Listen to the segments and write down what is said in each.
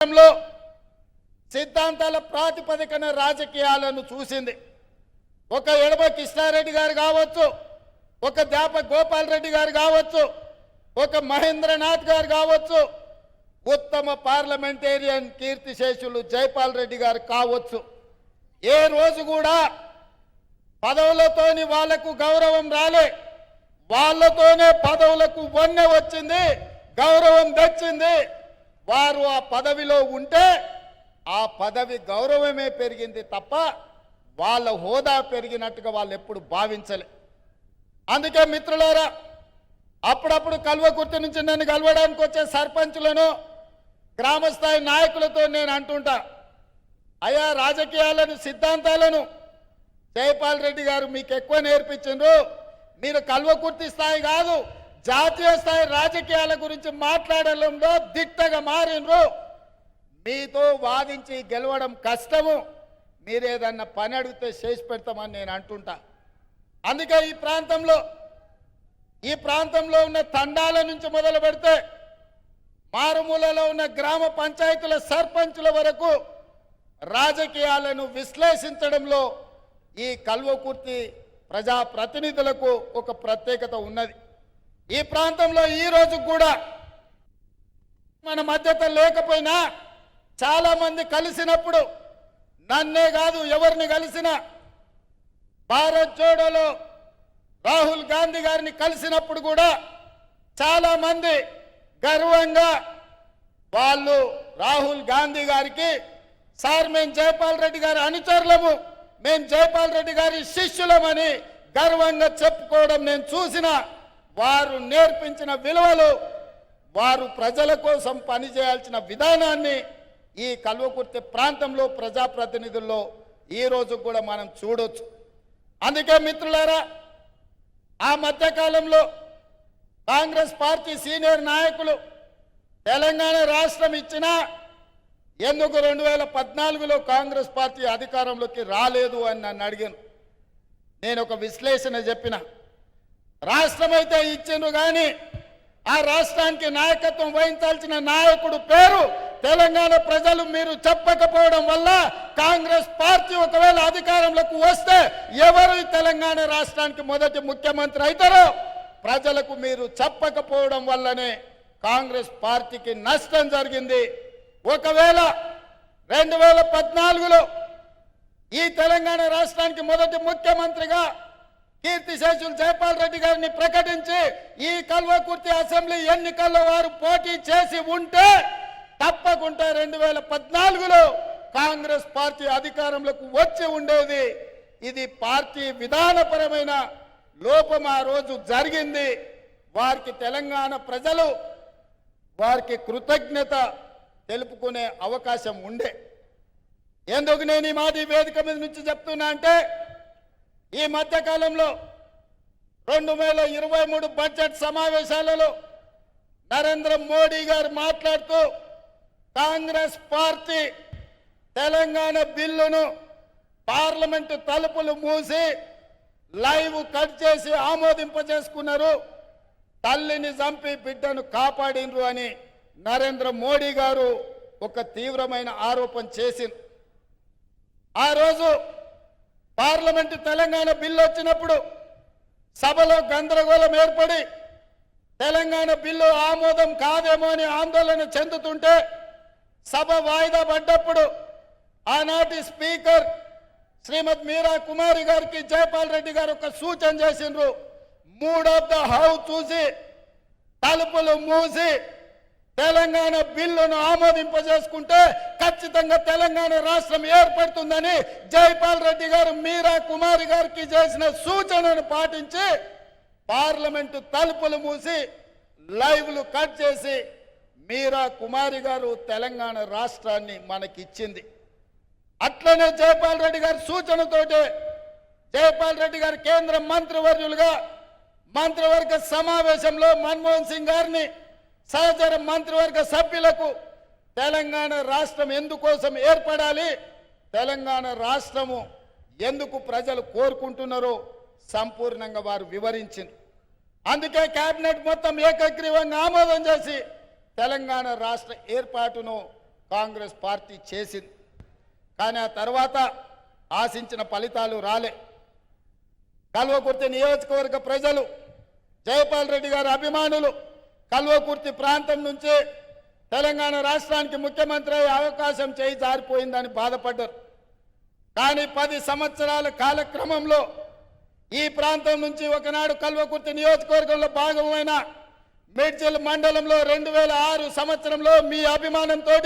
లో సిద్ధాంతాల ప్రాతిపదికన రాజకీయాలను చూసింది. ఒక ఎడమ కృష్ణారెడ్డి గారు కావచ్చు ఒక దేప గోపాల్ రెడ్డి గారు కావచ్చు ఒక మహేంద్రనాథ్ గారు కావచ్చు ఉత్తమ పార్లమెంటేరియన్ కీర్తిశేషులు జైపాల్ రెడ్డి గారు కావచ్చు. ఏ రోజు కూడా పదవులతోని వాళ్ళకు గౌరవం రాలే. వాళ్ళతోనే పదవులకు వన్నె వచ్చింది గౌరవం తెచ్చింది. వారు ఆ పదవిలో ఉంటే ఆ పదవి గౌరవమే పెరిగింది తప్ప వాళ్ళ హోదా పెరిగినట్టుగా వాళ్ళు ఎప్పుడు భావించలే. అందుకే మిత్రులారా అప్పుడప్పుడు కల్వకుర్తి నుంచి నన్ను కలవడానికి వచ్చే సర్పంచులను గ్రామస్థాయి నాయకులతో నేను అంటుంటా. అయా రాజకీయాలను సిద్ధాంతాలను జయపాల్ రెడ్డి గారు మీకు ఎక్కువ నేర్పించిండ్రు. మీరు కల్వకుర్తి స్థాయి కాదు. జాతీయ స్థాయి రాజకీయాల గురించి మాట్లాడడంలో దిట్టగా మారిండ్రు. మీతో వాదించి గెలవడం కష్టము. మీరేదన్నా పని అడిగితే చేసి పెడతామని నేను అంటుంటా. అందుకే ఈ ప్రాంతంలో ఈ ప్రాంతంలో ఉన్న తండాల నుంచి మొదలు పెడితే మారుమూలలో ఉన్న గ్రామ పంచాయతీల సర్పంచుల వరకు రాజకీయాలను విశ్లేషించడంలో ఈ కల్వకుర్తి ప్రజా ప్రతినిధులకు ఒక ప్రత్యేకత ఉన్నది. ఈ ప్రాంతంలో ఈ రోజు కూడా మన మద్దతు లేకపోయినా చాలామంది కలిసినప్పుడు నన్నే కాదు ఎవరిని కలిసినా భారత్ జోడోలో రాహుల్ గాంధీ గారిని కలిసినప్పుడు కూడా చాలామంది గర్వంగా వాళ్ళు రాహుల్ గాంధీ గారికి సార్ మేము జయపాల్ రెడ్డి గారి అనుచరులము మేము జయపాల్ రెడ్డి గారి శిష్యులమని గర్వంగా చెప్పుకోవడం నేను చూసిన వారు నేర్పించిన విలువలు వారు ప్రజల కోసం పనిచేయాల్సిన విధానాన్ని ఈ కల్వకుర్తి ప్రాంతంలో ప్రజాప్రతినిధుల్లో ఈ రోజు కూడా మనం చూడొచ్చు. అందుకే మిత్రులారా ఆ మధ్యకాలంలో కాంగ్రెస్ పార్టీ సీనియర్ నాయకులు తెలంగాణ రాష్ట్రం ఇచ్చినా ఎందుకు రెండు వేల పద్నాలుగులో కాంగ్రెస్ పార్టీ అధికారంలోకి రాలేదు అని నన్ను అడిగాను నేను ఒక విశ్లేషణ చెప్పిన. రాష్ట్రం అయితే ఇచ్చాను కానీ ఆ రాష్ట్రానికి నాయకత్వం వహించాల్సిన నాయకుడు పేరు తెలంగాణ ప్రజలు మీరు చెప్పకపోవడం వల్ల కాంగ్రెస్ పార్టీ ఒకవేళ అధికారంలోకి వస్తే ఎవరు తెలంగాణ రాష్ట్రానికి మొదటి ముఖ్యమంత్రి అవుతారో ప్రజలకు మీరు చెప్పకపోవడం వల్లనే కాంగ్రెస్ పార్టీకి నష్టం జరిగింది. ఒకవేళ రెండు వేల పద్నాలుగులో ఈ తెలంగాణ రాష్ట్రానికి మొదటి ముఖ్యమంత్రిగా కీర్తిశేషులు జయపాల్ రెడ్డి గారిని ప్రకటించి ఈ కల్వకుర్తి అసెంబ్లీ ఎన్నికల్లో వారు పోటీ చేసి ఉంటే తప్పకుండా రెండు వేల పద్నాలుగులో కాంగ్రెస్ పార్టీ అధికారంలోకి వచ్చి ఉండేది. ఇది పార్టీ విధానపరమైన లోపం ఆ రోజు జరిగింది. వారికి తెలంగాణ ప్రజలు వారికి కృతజ్ఞత తెలుపుకునే అవకాశం ఉండే. ఎందుకు నేను ఈ మాది వేదిక మీద నుంచి చెప్తున్నా అంటే ఈ మధ్యకాలంలో రెండు వేల ఇరవై మూడు బడ్జెట్ సమావేశాలలో నరేంద్ర మోడీ గారు మాట్లాడుతూ కాంగ్రెస్ పార్టీ తెలంగాణ బిల్లును పార్లమెంటు తలుపులు మూసి లైవ్ కట్ చేసి ఆమోదింపజేసుకున్నారు. తల్లిని చంపి బిడ్డను కాపాడినరు అని నరేంద్ర మోడీ గారు ఒక తీవ్రమైన ఆరోపణ చేసింది ఆ రోజు పార్లమెంట్ తెలంగాణ బిల్లు వచ్చినప్పుడు సభలో గందరగోళం ఏర్పడి తెలంగాణ బిల్లు ఆమోదం కాదేమో అని ఆందోళన చెందుతుంటే సభ వాయిదా పడ్డప్పుడు ఆనాటి స్పీకర్ శ్రీమద్ మీరా కుమారి గారికి జయపాల్ రెడ్డి గారు ఒక సూచన చేసిండ్రు. మూడ్ ఆఫ్ ద హౌస్ చూసి తలుపులు మూసి తెలంగాణ బిల్లును ఆమోదింపజేసుకుంటే ఖచ్చితంగా తెలంగాణ రాష్ట్రం ఏర్పడుతుందని జైపాల్ రెడ్డి గారు మీరా కుమారి గారికి చేసిన సూచనను పాటించి పార్లమెంటు తలుపులు మూసి లైవ్లు కట్ చేసి మీరా కుమారి గారు తెలంగాణ రాష్ట్రాన్ని మనకిచ్చింది. అట్లనే జైపాల్ రెడ్డి గారి సూచనతోటే జైపాల్ రెడ్డి గారు కేంద్ర మంత్రివర్యులుగా మంత్రివర్గ సమావేశంలో మన్మోహన్ సింగ్ గారిని సహచర మంత్రివర్గ సభ్యులకు తెలంగాణ రాష్ట్రం ఎందుకోసం ఏర్పడాలి? తెలంగాణ రాష్ట్రము ఎందుకు ప్రజలు కోరుకుంటున్నారో సంపూర్ణంగా వారు వివరించింది. అందుకే కేబినెట్ మొత్తం ఏకగ్రీవంగా ఆమోదం చేసి తెలంగాణ రాష్ట్ర ఏర్పాటును కాంగ్రెస్ పార్టీ చేసింది. కానీ ఆ తర్వాత ఆశించిన ఫలితాలు రాలే. కల్వకుర్తి నియోజకవర్గ ప్రజలు జయపాల్ రెడ్డి గారి అభిమానులు కల్వకుర్తి ప్రాంతం నుంచి తెలంగాణ రాష్ట్రానికి ముఖ్యమంత్రి అయ్యే అవకాశం చేయి జారిపోయిందని బాధపడ్డారు. కానీ పది సంవత్సరాల కాలక్రమంలో ఈ ప్రాంతం నుంచి ఒకనాడు కల్వకుర్తి నియోజకవర్గంలో భాగమైన మేడ్చల్ మండలంలో రెండు వేల ఆరు సంవత్సరంలో మీ అభిమానంతో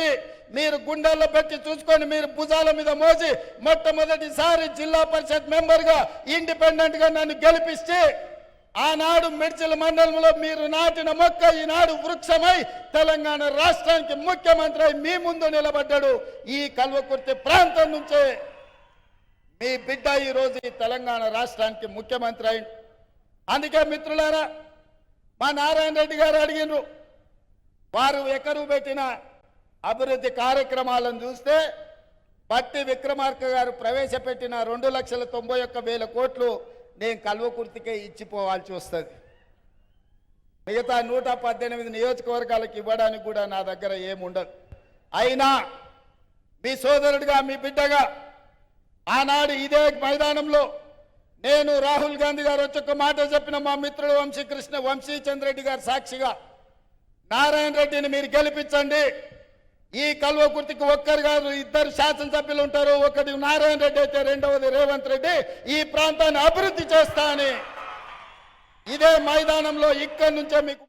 మీరు గుండెల్లో పెట్టి చూసుకొని మీరు భుజాల మీద మోసి మొట్టమొదటిసారి జిల్లా పరిషత్ మెంబర్గా ఇండిపెండెంట్గా నన్ను గెలిపిస్తే ఆనాడు మిడ్చిల మండలంలో మీరు నాటిన మొక్క ఈనాడు వృక్షమై తెలంగాణ రాష్ట్రానికి ముఖ్యమంత్రి అయి మీ ముందు నిలబడ్డాడు. ఈ కల్వకుర్తి ప్రాంతం నుంచే మీ బిడ్డ ఈరోజు ఈ తెలంగాణ రాష్ట్రానికి ముఖ్యమంత్రి అయింది అందుకే మిత్రులారా మా నారాయణ రెడ్డి గారు అడిగినారు వారు ఎకరు పెట్టిన అభివృద్ధి కార్యక్రమాలను చూస్తే పట్టి విక్రమార్క గారు ప్రవేశపెట్టిన రెండు లక్షల తొంభై ఒక్క వేల కోట్లు నేను కల్వకుర్తికే ఇచ్చిపోవాల్సి వస్తుంది. మిగతా నూట పద్దెనిమిది నియోజకవర్గాలకు ఇవ్వడానికి కూడా నా దగ్గర ఏముండదు. అయినా మీ సోదరుడిగా మీ బిడ్డగా ఆనాడు ఇదే మైదానంలో నేను రాహుల్ గాంధీ గారు వచ్చి ఒక మాట చెప్పిన మా మిత్రుడు వంశీకృష్ణ వంశీచంద్ర రెడ్డి గారు సాక్షిగా నారాయణ రెడ్డిని మీరు గెలిపించండి. ఈ కల్వకుర్తికి ఒక్కరు కాదు ఇద్దరు శాసనసభ్యులు ఉంటారు. ఒకటి నారాయణ రెడ్డి అయితే రెండవది రేవంత్ రెడ్డి. ఈ ప్రాంతాన్ని అభివృద్ధి చేస్తా అని ఇదే మైదానంలో ఇక్కడి నుంచే మీకు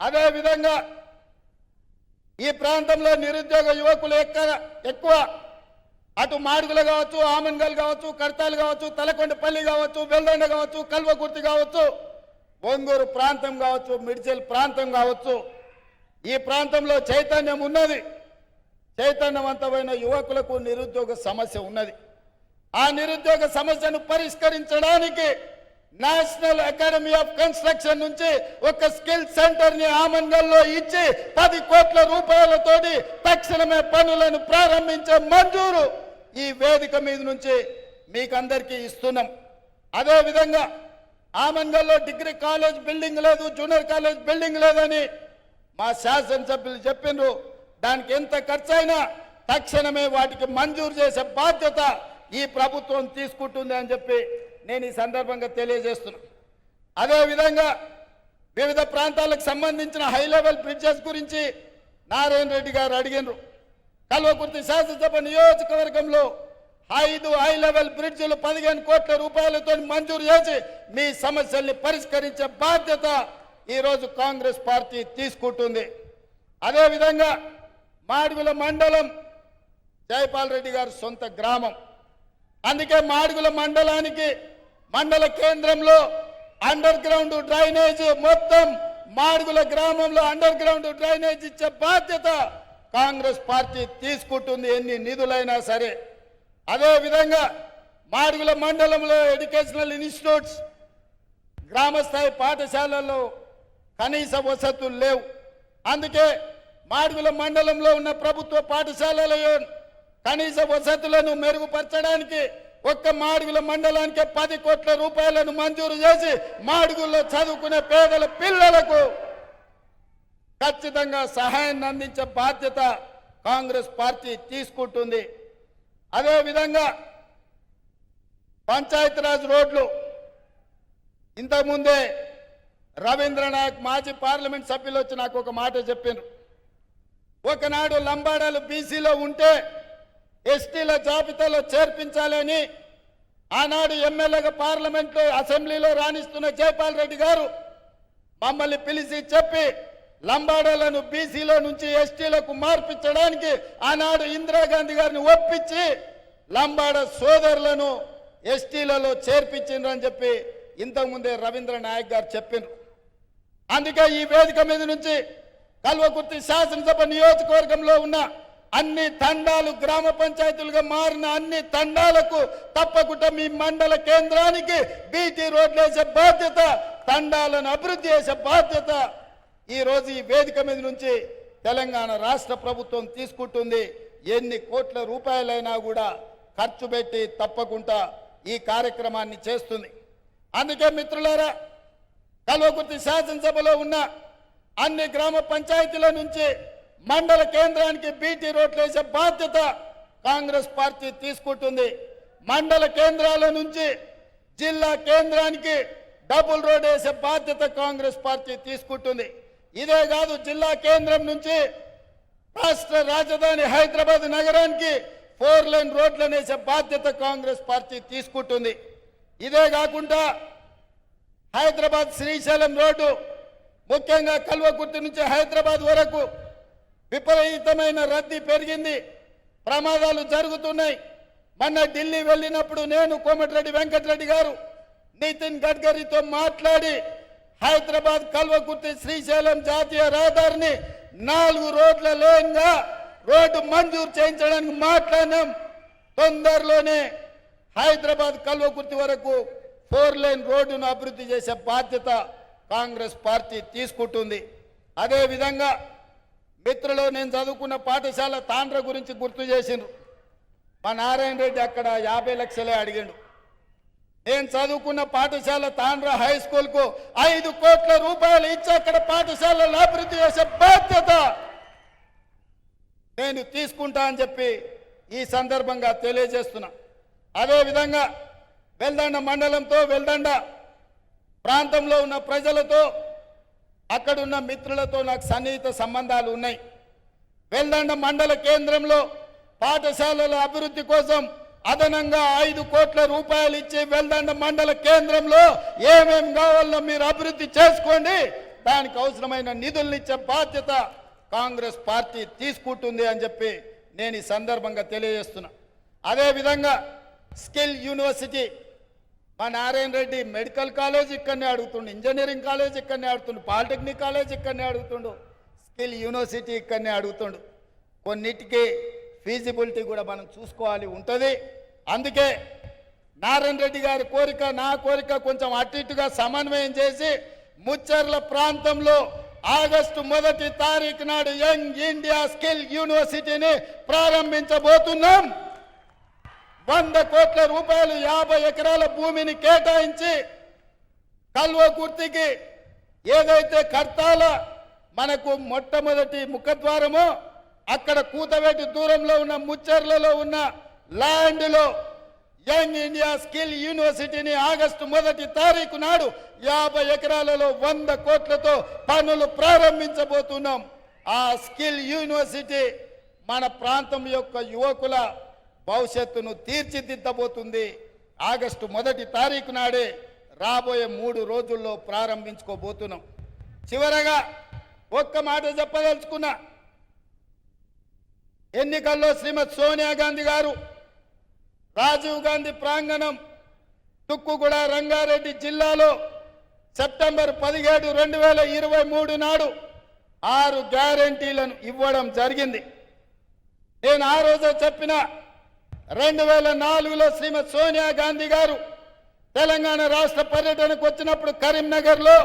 అదేవిధంగా ఈ ప్రాంతంలో నిరుద్యోగ యువకులు ఎక్కువ ఎక్కువ అటు మాడుగులు కావచ్చు ఆమన్గల్ కావచ్చు కర్తాలు కావచ్చు తలకొండపల్లి కావచ్చు వెల్దండ కావచ్చు కల్వకుర్తి కావచ్చు ఒంగూరు ప్రాంతం కావచ్చు మిడ్చల్ ప్రాంతం కావచ్చు. ఈ ప్రాంతంలో చైతన్యం ఉన్నది. చైతన్యవంతమైన యువకులకు నిరుద్యోగ సమస్య ఉన్నది. ఆ నిరుద్యోగ సమస్యను పరిష్కరించడానికి నేషనల్ అకాడమీ ఆఫ్ కన్స్ట్రక్షన్ నుంచి ఒక స్కిల్ సెంటర్ని ఆమన్గల్లో ఇచ్చి పది కోట్ల రూపాయలతోటి తక్షణమే పనులను ప్రారంభించే మంజూరు ఈ వేదిక మీద నుంచి మీకందరికీ ఇస్తున్నాం. అదే విధంగా ఆమన్గల్లో డిగ్రీ కాలేజ్ బిల్డింగ్ లేదు జూనియర్ కాలేజ్ బిల్డింగ్ లేదని మా శాసనసభ్యులు చెప్పిండ్రు. దానికి ఎంత ఖర్చైనా తక్షణమే వాటికి మంజూరు చేసే బాధ్యత ఈ ప్రభుత్వం తీసుకుంటుంది అని చెప్పి నేను ఈ సందర్భంగా తెలియజేస్తున్నా. అదేవిధంగా వివిధ ప్రాంతాలకు సంబంధించిన హై లెవెల్ బ్రిడ్జెస్ గురించి నారాయణ రెడ్డి గారు అడిగినరు. కల్వకుర్తి శాసనసభ నియోజకవర్గంలో ఐదు హై లెవెల్ బ్రిడ్జిలు పదిహేను కోట్ల రూపాయలతో మంజూరు చేసి మీ సమస్యల్ని పరిష్కరించే బాధ్యత ఈరోజు కాంగ్రెస్ పార్టీ తీసుకుంటుంది. అదేవిధంగా మాడుగుల మండలం జయపాల్ రెడ్డి గారి సొంత గ్రామం. అందుకే మాడుగుల మండలానికి మండల కేంద్రంలో అండర్ గ్రౌండ్ డ్రైనేజ్ మొత్తం మాడుగుల గ్రామంలో అండర్ గ్రౌండ్ డ్రైనేజ్ ఇచ్చే బాధ్యత కాంగ్రెస్ పార్టీ తీసుకుంటుంది ఎన్ని నిధులైనా సరే. అదే విధంగా మాడుగుల మండలంలో ఎడ్యుకేషనల్ ఇన్స్టిట్యూట్స్ గ్రామస్థాయి పాఠశాలల్లో కనీస వసతులు లేవు. అందుకే మాడుగుల మండలంలో ఉన్న ప్రభుత్వ పాఠశాలలో కనీస వసతులను మెరుగుపరచడానికి ఒక్క మాడుగుల మండలానికి పది కోట్ల రూపాయలను మంజూరు చేసి మాడుగుల్లో చదువుకునే పేదల పిల్లలకు ఖచ్చితంగా సహాయాన్ని అందించే బాధ్యత కాంగ్రెస్ పార్టీ తీసుకుంటుంది. అదేవిధంగా పంచాయతీరాజ్ రోడ్లు ఇంతకుముందే రవీంద్రనాయక్ మాజీ పార్లమెంట్ సభ్యులు వచ్చి నాకు ఒక మాట చెప్పారు ఒకనాడు లంబాడాలు బీసీలో ఉంటే ఎస్టీల జాబితాలో చేర్పించాలని ఆనాడు ఎమ్మెల్యేగా పార్లమెంట్లో అసెంబ్లీలో రాణిస్తున్న జైపాల్ రెడ్డి గారు మమ్మల్ని పిలిచి చెప్పి లంబాడలను బీసీలో నుంచి ఎస్టీలకు మార్పించడానికి ఆనాడు ఇందిరాగాంధీ గారిని ఒప్పించి లంబాడ సోదరులను ఎస్టీలలో చేర్పించిండ్రు చెప్పి ఇంతకుముందే రవీంద్ర నాయక్ గారు చెప్పిండ్రు అందుకే ఈ వేదిక మీద నుంచి కల్వకుర్తి శాసనసభ నియోజకవర్గంలో ఉన్న అన్ని తండాలు గ్రామ పంచాయతీలుగా మారిన అన్ని తండాలకు తప్పకుండా మీ మండల కేంద్రానికి బీటీ రోడ్లు వేసే బాధ్యత తండాలను అభివృద్ధి చేసే బాధ్యత ఈరోజు ఈ వేదిక మీద నుంచి తెలంగాణ రాష్ట్ర ప్రభుత్వం తీసుకుంటుంది. ఎన్ని కోట్ల రూపాయలైనా కూడా ఖర్చు పెట్టి తప్పకుండా ఈ కార్యక్రమాన్ని చేస్తుంది. అందుకే మిత్రులారా కల్వకుర్తి శాసనసభలో ఉన్న అన్ని గ్రామ పంచాయతీల నుంచి మండల కేంద్రానికి బీటీ రోడ్లు వేసే బాధ్యత కాంగ్రెస్ పార్టీ తీసుకుంటుంది. మండల కేంద్రాల నుంచి జిల్లా కేంద్రానికి డబుల్ రోడ్ వేసే బాధ్యత కాంగ్రెస్ పార్టీ తీసుకుంటుంది. ఇదే కాదు జిల్లా కేంద్రం నుంచి రాష్ట్ర రాజధాని హైదరాబాద్ నగరానికి ఫోర్ లైన్ రోడ్లను వేసే బాధ్యత కాంగ్రెస్ పార్టీ తీసుకుంటుంది. ఇదే కాకుండా హైదరాబాద్ శ్రీశైలం రోడ్డు ముఖ్యంగా కల్వకుర్తి నుంచి హైదరాబాద్ వరకు విపరీతమైన రద్దీ పెరిగింది. ప్రమాదాలు జరుగుతున్నాయి. మొన్న ఢిల్లీ వెళ్ళినప్పుడు నేను కోమటిరెడ్డి వెంకటరెడ్డి గారు నితిన్ గడ్కరీతో మాట్లాడి హైదరాబాద్ కల్వకుర్తి శ్రీశైలం జాతీయ రహదారిని నాలుగు రోడ్ల లేన్గా రోడ్డు మంజూరు చేయించడానికి మాట్లాడినాం. తొందరలోనే హైదరాబాద్ కల్వకుర్తి వరకు ఫోర్ లైన్ రోడ్డును అభివృద్ధి చేసే బాధ్యత కాంగ్రెస్ పార్టీ తీసుకుంటుంది. అదేవిధంగా విధంగా నేను చదువుకున్న పాఠశాల తాండ్ర గురించి గుర్తు చేసిండ్రు. మా నారాయణ రెడ్డి అక్కడ యాభై లక్షలే అడిగిండు. నేను చదువుకున్న పాఠశాల తాండ్ర హై స్కూల్కు ఐదు కోట్ల రూపాయలు ఇచ్చి అక్కడ పాఠశాలలో అభివృద్ధి చేసే బాధ్యత నేను తీసుకుంటా అని చెప్పి ఈ సందర్భంగా తెలియజేస్తున్నా. అదేవిధంగా వెల్దండ మండలంతో వెల్దండ ప్రాంతంలో ఉన్న ప్రజలతో అక్కడున్న మిత్రులతో నాకు సన్నిహిత సంబంధాలు ఉన్నాయి. వెల్దండ మండల కేంద్రంలో పాఠశాలల అభివృద్ధి కోసం అదనంగా ఐదు కోట్ల రూపాయలు ఇచ్చి వెల్దండ మండల కేంద్రంలో ఏమేం కావాలో మీరు అభివృద్ధి చేసుకోండి. దానికి అవసరమైన నిధులను ఇచ్చే బాధ్యత కాంగ్రెస్ పార్టీ తీసుకుంటుంది అని చెప్పి నేను ఈ సందర్భంగా తెలియజేస్తున్నా. అదేవిధంగా స్కిల్ యూనివర్సిటీ మా నారాయణ రెడ్డి మెడికల్ కాలేజ్ ఇక్కడనే అడుగుతుండు ఇంజనీరింగ్ కాలేజ్ ఇక్కడనే అడుగుతుండు పాలిటెక్నిక్ కాలేజ్ ఇక్కడనే అడుగుతుండు స్కిల్ యూనివర్సిటీ ఇక్కడనే అడుగుతుండు. కొన్నిటికి ఫీజిబిలిటీ కూడా మనం చూసుకోవాలి ఉంటుంది. అందుకే నారాయణ రెడ్డి గారి కోరిక నా కోరిక కొంచెం అటు ఇటుగా సమన్వయం చేసి ముచ్చర్ల ప్రాంతంలో ఆగస్టు మొదటి తారీఖు నాడు యంగ్ ఇండియా స్కిల్ యూనివర్సిటీని ప్రారంభించబోతున్నాం. వంద కోట్ల రూపాయలు యాభై ఎకరాల భూమిని కేటాయించి కల్వకుర్తికి ఏదైతే కర్తాల మనకు మొట్టమొదటి ముఖద్వారమో అక్కడ కూతవేటి దూరంలో ఉన్న ముచ్చర్లలో ఉన్న ల్యాండ్లో యంగ్ ఇండియా స్కిల్ యూనివర్సిటీని ఆగస్టు మొదటి తారీఖు నాడు యాభై ఎకరాలలో వంద కోట్లతో పనులు ప్రారంభించబోతున్నాం. ఆ స్కిల్ యూనివర్సిటీ మన ప్రాంతం యొక్క యువకుల భవిష్యత్తును తీర్చిదిద్దబోతుంది. ఆగస్టు మొదటి తారీఖు నాడే రాబోయే మూడు రోజుల్లో ప్రారంభించుకోబోతున్నాం. చివరగా ఒక్క మాట చెప్పదలుచుకున్నా. ఎన్నికల్లో శ్రీమతి సోనియా గాంధీ గారు రాజీవ్ గాంధీ ప్రాంగణం తుక్కుగూడ రంగారెడ్డి జిల్లాలో సెప్టెంబర్ పదిహేడు రెండు వేల ఇరవై మూడు నాడు ఆరు గ్యారంటీలను ఇవ్వడం జరిగింది. నేను ఆ రోజే చెప్పిన రెండు వేల నాలుగులో శ్రీమతి సోనియా గాంధీ గారు తెలంగాణ రాష్ట్ర పర్యటనకు వచ్చినప్పుడు కరీంనగర్లో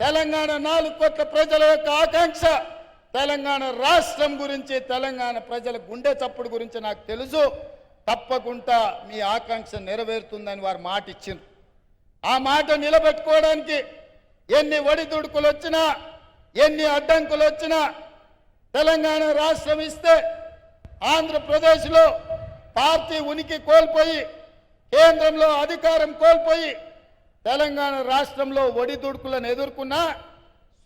తెలంగాణ నాలుగు కోట్ల ప్రజల యొక్క ఆకాంక్ష తెలంగాణ రాష్ట్రం గురించి తెలంగాణ ప్రజల గుండె చప్పుడు గురించి నాకు తెలుసు. తప్పకుండా మీ ఆకాంక్ష నెరవేరుతుందని వారు మాట ఇచ్చింది ఆ మాట నిలబెట్టుకోవడానికి ఎన్ని ఒడిదుడుకులు వచ్చినా ఎన్ని అడ్డంకులు వచ్చినా తెలంగాణ రాష్ట్రం ఇస్తే ఆంధ్రప్రదేశ్లో పార్టీ ఉనికి కోల్పోయి కేంద్రంలో అధికారం కోల్పోయి తెలంగాణ రాష్ట్రంలో ఒడిదుడుకులను ఎదుర్కొన్న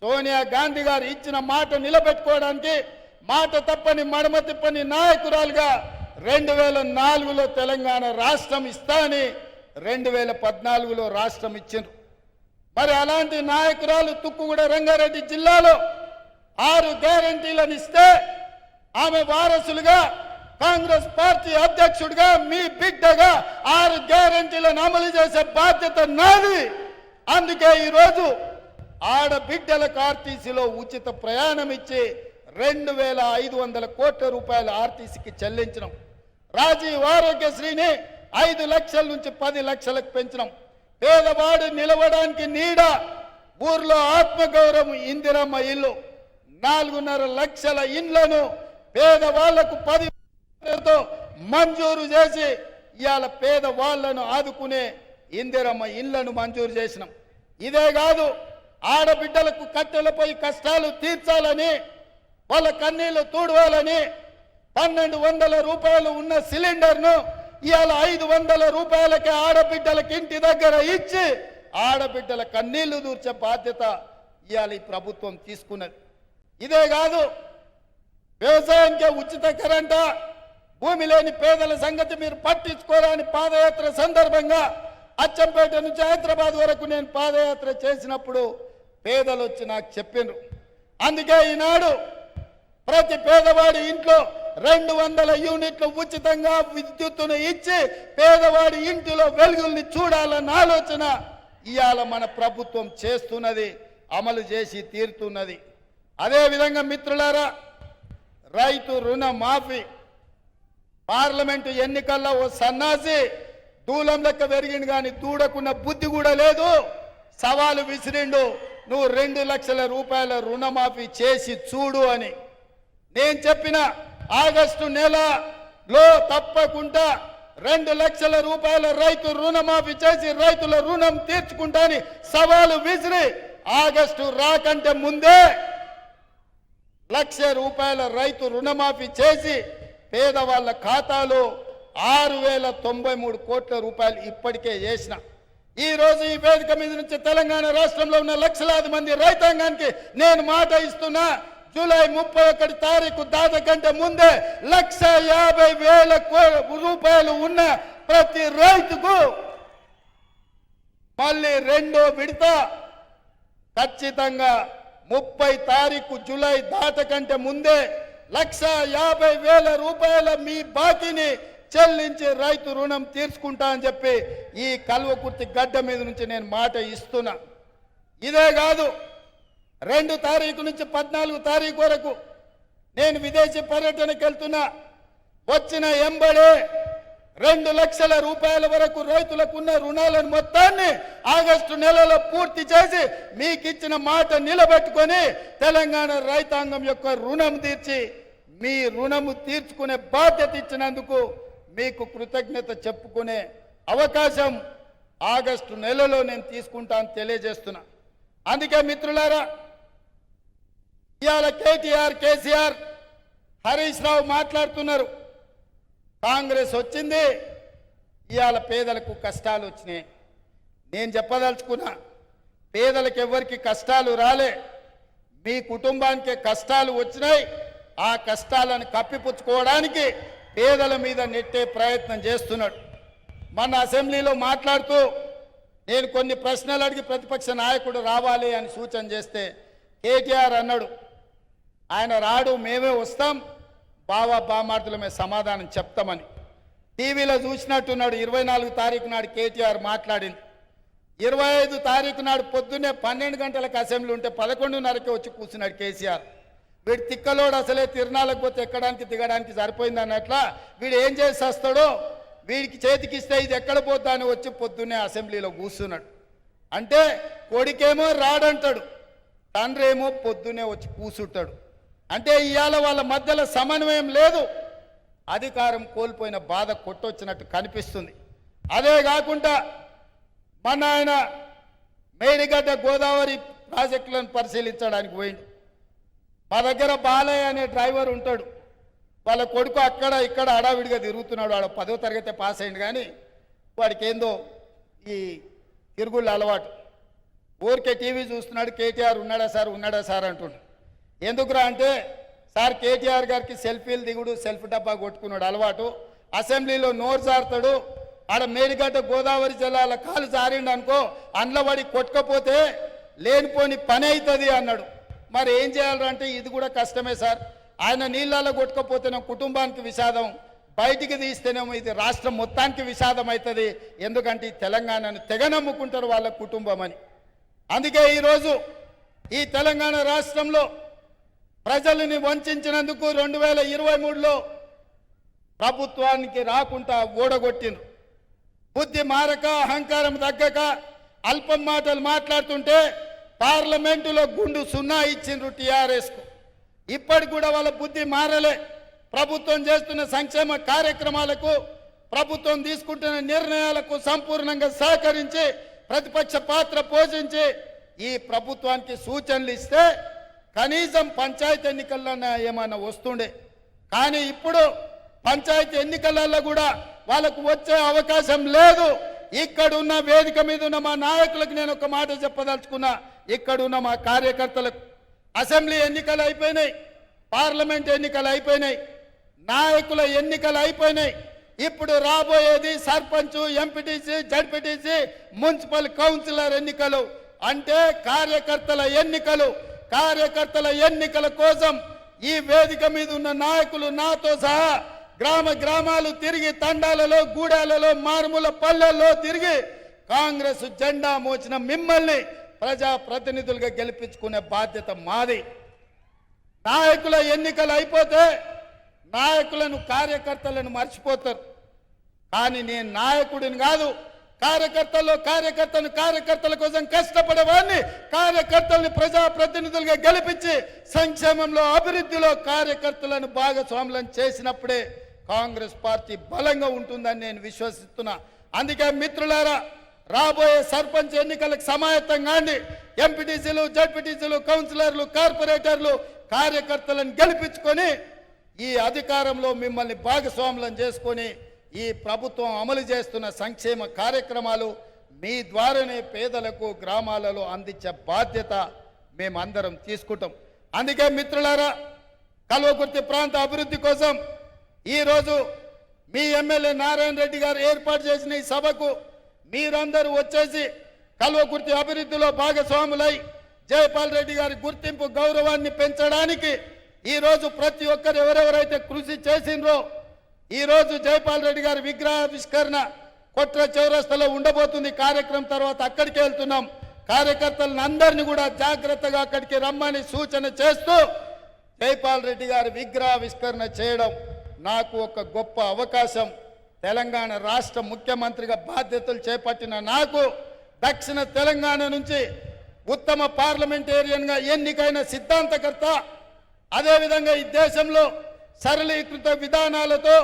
సోనియా గాంధీ గారు ఇచ్చిన మాట నిలబెట్టుకోవడానికి మాట తప్పని మడమ తిప్పని నాయకురాలుగా రెండు వేల నాలుగులో తెలంగాణ రాష్ట్రం ఇస్తా అని రెండు వేల పద్నాలుగులో రాష్ట్రం ఇచ్చిండ్రు. మరి అలాంటి నాయకురాలు తుక్కుగూడ రంగారెడ్డి జిల్లాలో ఆరు గ్యారంటీలను ఇస్తే ఆమె వారసులుగా కాంగ్రెస్ పార్టీ అధ్యక్షుడిగా మీ బిడ్డగా ఆరు గ్యారంటీలను అమలు చేసే బాధ్యత నాది. అందుకే ఈరోజు ఆడబిడ్డలకు ఆర్టీసీలో ఉచిత ప్రయాణం ఇచ్చి రెండు వేల ఐదు వందల కోట్ల రూపాయలు ఆర్టీసీకి చెల్లించడం రాజీవ్ ఆరోగ్యశ్రీని ఐదు లక్షల నుంచి పది లక్షలకు పెంచడం పేదవాడు నిలవడానికి నీడ ఊర్లో ఆత్మగౌరవం ఇందిరమ్మ ఇల్లు. నాలుగున్నర లక్షల ఇండ్లను పేదవాళ్ళకు పది మంజూరు చేసి ఇవాళ పేద వాళ్ళను ఆదుకునే ఇందిరమ్మ ఇళ్ళను మంజూరు చేసినాం. ఇదే కాదు ఆడబిడ్డలకు కట్టెలపై కష్టాలు తీర్చాలని వాళ్ళ కన్నీళ్ళు తూడవాలని పన్నెండు వందల రూపాయలు ఉన్న సిలిండర్ను ఇవాళ ఐదు వందల రూపాయలకి ఆడబిడ్డలకి ఇంటి దగ్గర ఇచ్చి ఆడబిడ్డల కన్నీళ్ళు దూర్చే బాధ్యత ఇవాళ ఈ ప్రభుత్వం తీసుకున్నది. ఇదే కాదు వ్యవసాయానికి ఉచిత కరెంటా భూమి లేని పేదల సంగతి మీరు పట్టించుకోరాని పాదయాత్ర సందర్భంగా అచ్చంపేట నుంచి హైదరాబాద్ వరకు నేను పాదయాత్ర చేసినప్పుడు పేదలు వచ్చి నాకు చెప్పిండ్రు అందుకే ఈనాడు ప్రతి పేదవాడి ఇంట్లో రెండు వందల యూనిట్లు ఉచితంగా విద్యుత్తును ఇచ్చి పేదవాడి ఇంటిలో వెలుగుల్ని చూడాలన్న ఆలోచన ఇవాళ మన ప్రభుత్వం చేస్తున్నది అమలు చేసి తీరుతున్నది. అదేవిధంగా మిత్రులారా రైతు రుణ మాఫీ పార్లమెంటు ఎన్నికల్లో ఓ సన్నాసి దూలం లెక్క పెరిగిండు కానీ దూడకున్న బుద్ధి కూడా లేదు. సవాలు విసిరిండు. నువ్వు రెండు లక్షల రూపాయల రుణమాఫీ చేసి చూడు అని. నేను చెప్పిన ఆగస్టు నెలలో తప్పకుండా రెండు లక్షల రూపాయల రైతు రుణమాఫీ చేసి రైతుల రుణం తీర్చుకుంటాని సవాలు విసిరి ఆగస్టు రాకంటే ముందే లక్ష రూపాయల రైతు రుణమాఫీ చేసి పేదవాళ్ళ ఖాతాలో ఆరు వేల తొంభై మూడు కోట్ల రూపాయలు ఇప్పటికే చేసిన ఈ రోజు ఈ వేదిక మీద నుంచి తెలంగాణ రాష్ట్రంలో ఉన్న లక్షలాది మంది రైతాంగానికి నేను మాట ఇస్తున్నా. జూలై ముప్పై ఒకటి తారీఖు దాత కంటే ముందే లక్ష యాభై వేల కో- రూపాయలు ఉన్న ప్రతి రైతుకు మళ్ళీ రెండో విడత. ఖచ్చితంగా ముప్పై తారీఖు జూలై దాత కంటే ముందే లక్ష యాభై వేల రూపాయల మీ బాకీని చెల్లించి రైతు రుణం తీర్చుకుంటా అని చెప్పి ఈ కల్వకుర్తి గడ్డ మీద నుంచి నేను మాట ఇస్తున్నా. ఇదే కాదు రెండు తారీఖు నుంచి పద్నాలుగు తారీఖు వరకు నేను విదేశీ పర్యటనకు వెళ్తున్నా. వచ్చిన ఎంబడే రెండు లక్షల రూపాయల వరకు రైతులకు ఉన్న రుణాలను మొత్తాన్ని ఆగస్టు నెలలో పూర్తి చేసి మీకు ఇచ్చిన మాట నిలబెట్టుకొని తెలంగాణ రైతాంగం యొక్క రుణం తీర్చి మీ రుణము తీర్చుకునే బాధ్యత ఇచ్చినందుకు మీకు కృతజ్ఞత చెప్పుకునే అవకాశం ఆగస్టు నెలలో నేను తీసుకుంటాను తెలియజేస్తున్నా. అందుకే మిత్రులారా ఇవాళ కేటీఆర్ కేసీఆర్ హరీష్ రావు మాట్లాడుతున్నారు. కాంగ్రెస్ వచ్చింది ఇవాళ పేదలకు కష్టాలు వచ్చినాయి. నేను చెప్పదలుచుకున్నా పేదలకు ఎవరికి కష్టాలు రాలే మీ కుటుంబానికి కష్టాలు వచ్చినాయి. ఆ కష్టాలను కప్పిపుచ్చుకోవడానికి పేదల మీద నెట్టే ప్రయత్నం చేస్తున్నాడు. మన అసెంబ్లీలో మాట్లాడుతూ నేను కొన్ని ప్రశ్నలు అడిగి ప్రతిపక్ష నాయకుడు రావాలి అని సూచన చేస్తే కేటీఆర్ అన్నాడు ఆయన రాడు మేమే వస్తాం బావా మేము సమాధానం చెప్తామని. టీవీలో చూసినట్టున్నాడు ఇరవై నాలుగు తారీఖు నాడు కేటీఆర్ మాట్లాడింది. ఇరవై ఐదు తారీఖు నాడు పొద్దున్నే పన్నెండు గంటలకు అసెంబ్లీ ఉంటే పదకొండున్నరకే వచ్చి కూర్చున్నాడు కేసీఆర్. వీడు తిక్కలోడు అసలే తిరణాలకు పోతే ఎక్కడానికి దిగడానికి సరిపోయింది అన్నట్ల వీడు ఏం చేసి వస్తాడో వీడికి చేతికి ఇస్తే ఇది ఎక్కడ పోతా అని వచ్చి పొద్దున్నే అసెంబ్లీలో కూర్చున్నాడు. అంటే కొడుకేమో రాడంటాడు. తండ్రి ఏమో పొద్దునే వచ్చి కూసుంటాడు. అంటే ఇవాళ వాళ్ళ మధ్యలో సమన్వయం లేదు. అధికారం కోల్పోయిన బాధ కొట్టొచ్చినట్టు కనిపిస్తుంది. అదే కాకుండా మన ఆయన మేడిగడ్డ గోదావరి ప్రాజెక్టులను పరిశీలించడానికి పోయింది మా దగ్గర బాలయ్య అనే డ్రైవర్ ఉంటాడు. వాళ్ళ కొడుకు అక్కడ ఇక్కడ అడావిడిగా తిరుగుతున్నాడు. వాడు పదో తరగతి పాస్ అయింది కానీ వాడికి ఏందో ఈ తిరుగుళ్ళు అలవాటు. ఊరికే టీవీ చూస్తున్నాడు కేటీఆర్ ఉన్నాడా సార్ ఉన్నాడా సార్ అంటుండు. ఎందుకురా అంటే సార్ కేటీఆర్ గారికి సెల్ఫీలు దిగుడు సెల్ఫ్ డబ్బా కొట్టుకున్నాడు అలవాటు. అసెంబ్లీలో నోరు జారుతాడు. ఆడ మేడిగడ్డ గోదావరి జిల్లాల కాలు జారిండు అనుకో అండ్ల పడి లేనిపోని పని అవుతుంది అన్నాడు. మరి ఏం చేయాలంటే ఇది కూడా కష్టమే సార్. ఆయన నీళ్ళలో కొట్టుకపోతేనే కుటుంబానికి విషాదం బయటికి తీస్తేనేమో ఇది రాష్ట్రం మొత్తానికి విషాదం అవుతుంది ఎందుకంటే ఈ తెలంగాణను తెగ నమ్ముకుంటారు వాళ్ళ కుటుంబం అని. అందుకే ఈరోజు ఈ తెలంగాణ రాష్ట్రంలో ప్రజలని వంచినందుకు రెండు వేల ఇరవై మూడులో ప్రభుత్వానికి రాకుండా ఓడగొట్టిండ్రు. బుద్ధి మారక అహంకారం తగ్గక అల్పం మాటలు మాట్లాడుతుంటే పార్లమెంటులో గుండు సున్నా ఇచ్చిండ్రు టీఆర్ఎస్కు. ఇప్పటికి కూడా వాళ్ళ బుద్ధి మారలే. ప్రభుత్వం చేస్తున్న సంక్షేమ కార్యక్రమాలకు ప్రభుత్వం తీసుకుంటున్న నిర్ణయాలకు సంపూర్ణంగా సహకరించి ప్రతిపక్ష పాత్ర పోషించి ఈ ప్రభుత్వానికి సూచనలు ఇస్తే కనీసం పంచాయతీ ఎన్నికల్లో ఏమైనా వస్తుండే. కానీ ఇప్పుడు పంచాయతీ ఎన్నికలలో కూడా వాళ్ళకు వచ్చే అవకాశం లేదు. ఇక్కడ ఉన్న వేదిక మీద ఉన్న మా నాయకులకు నేను ఒక మాట చెప్పదలుచుకున్నా. ఇక్కడ ఉన్న మా కార్యకర్తలకు అసెంబ్లీ ఎన్నికలు అయిపోయినాయి పార్లమెంట్ ఎన్నికలు అయిపోయినాయి నాయకుల ఎన్నికలు అయిపోయినాయి. ఇప్పుడు రాబోయేది sarpanch MPTC ZPTC municipal councillor ఎన్నికలు. అంటే కార్యకర్తల ఎన్నికలు. కార్యకర్తల ఎన్నికల కోసం ఈ వేదిక మీద ఉన్న నాయకులు నాతో సహా గ్రామ గ్రామాలు తిరిగి తండాలలో గూడాలలో మారుమూల పల్లెల్లో తిరిగి కాంగ్రెస్ జెండా మోచిన మిమ్మల్ని ప్రజా ప్రతినిధులుగా గెలిపించుకునే బాధ్యత మాది. నాయకుల ఎన్నికలు అయిపోతే నాయకులను కార్యకర్తలను మర్చిపోతారు. కానీ నేను నాయకుడిని కాదు కార్యకర్తల్లో కార్యకర్తను కార్యకర్తల కోసం కష్టపడేవాడిని కార్యకర్తల్ని ప్రజా ప్రతినిధులుగా గెలిపించి సంక్షేమంలో అభివృద్ధిలో కార్యకర్తలను భాగస్వాములను చేసినప్పుడే కాంగ్రెస్ పార్టీ బలంగా ఉంటుందని నేను విశ్వసిస్తున్నా. అందుకే మిత్రులారా రాబోయే సర్పంచ్ ఎన్నికలకు సమాయత్తం కాండి ఎంపీటీసీలు జడ్పీటీసీలు కౌన్సిలర్లు కార్పొరేటర్లు కార్యకర్తలను గెలిపించుకొని ఈ అధికారంలో మిమ్మల్ని భాగస్వాములను చేసుకొని ఈ ప్రభుత్వం అమలు చేస్తున్న సంక్షేమ కార్యక్రమాలు మీ ద్వారానే పేదలకు గ్రామాలలో అందించే బాధ్యత మేమందరం తీసుకుంటాం. అందుకే మిత్రులారా కల్వకుర్తి ప్రాంత అభివృద్ధి కోసం ఈరోజు మీ ఎమ్మెల్యే నారాయణ రెడ్డి గారు ఏర్పాటు చేసిన ఈ సభకు మీరందరూ వచ్చేసి కల్వకుర్తి అభివృద్ధిలో భాగస్వాములై జయపాల్ రెడ్డి గారి గుర్తింపు గౌరవాన్ని పెంచడానికి ఈ రోజు ప్రతి ఒక్కరు ఎవరెవరైతే కృషి చేసిండ్రో ఈరోజు జయపాల్ రెడ్డి గారి విగ్రహావిష్కరణ కొట్ర చౌరస్తలో ఉండబోతుంది. కార్యక్రమం తర్వాత అక్కడికి వెళ్తున్నాం. కార్యకర్తలను అందరినీ కూడా జాగ్రత్తగా అక్కడికి రమ్మని సూచన చేస్తూ జైపాల్ రెడ్డి గారి విగ్రహావిష్కరణ చేయడం నాకు ఒక గొప్ప అవకాశం. తెలంగాణ రాష్ట్ర ముఖ్యమంత్రిగా బాధ్యతలు చేపట్టిన నాకు దక్షిణ తెలంగాణ నుంచి ఉత్తమ పార్లమెంటేరియన్గా ఎన్నికైన సిద్ధాంతకర్త అదేవిధంగా ఈ దేశంలో సరళీకృత విధానాలతో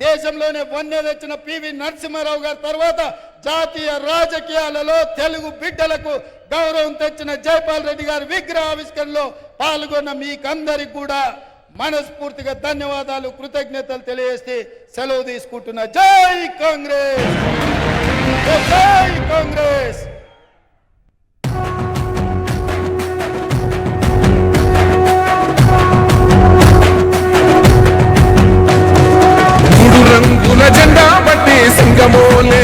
దేశంలోనే వన్య తెచ్చిన పివి నరసింహారావు గారి తర్వాత జాతీయ రాజకీయాలలో తెలుగు బిడ్డలకు గౌరవం తెచ్చిన జైపాల్ రెడ్డి గారి విగ్రహావిష్కరణలో పాల్గొన్న మీకందరికి కూడా మనస్ఫూర్తిగా ధన్యవాదాలు కృతజ్ఞతలు తెలియజేసి సెలవు తీసుకుంటున్న జై కాంగ్రెస్! జై కాంగ్రెస్! మూడు రంగుల జెండా బట్టి సింగమోలే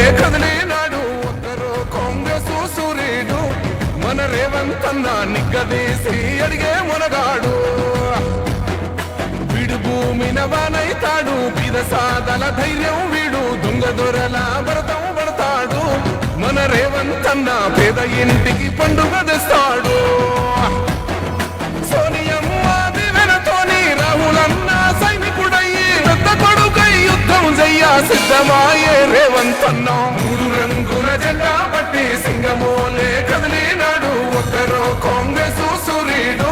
భూమిన వానైతాడు పిద సాదల ధైర్యం వీడు. దొంగ దొరల భరతం పడతాడు. మన రేవంతన్న పేద ఇంటికి పండుగ తెస్తాడు. సోనియమ్మ దివెనతోని రాహులన్న సైనికుడయ్యి పెద్ద కొడుకై యుద్ధం చెయ్య సిద్ధమాయే రేవంత్ మూడు రంగుల జెండా పట్టి సింగమోలే కదిలినాడు. ఒక్కరో కాంగ్రెస్ సూర్యుడు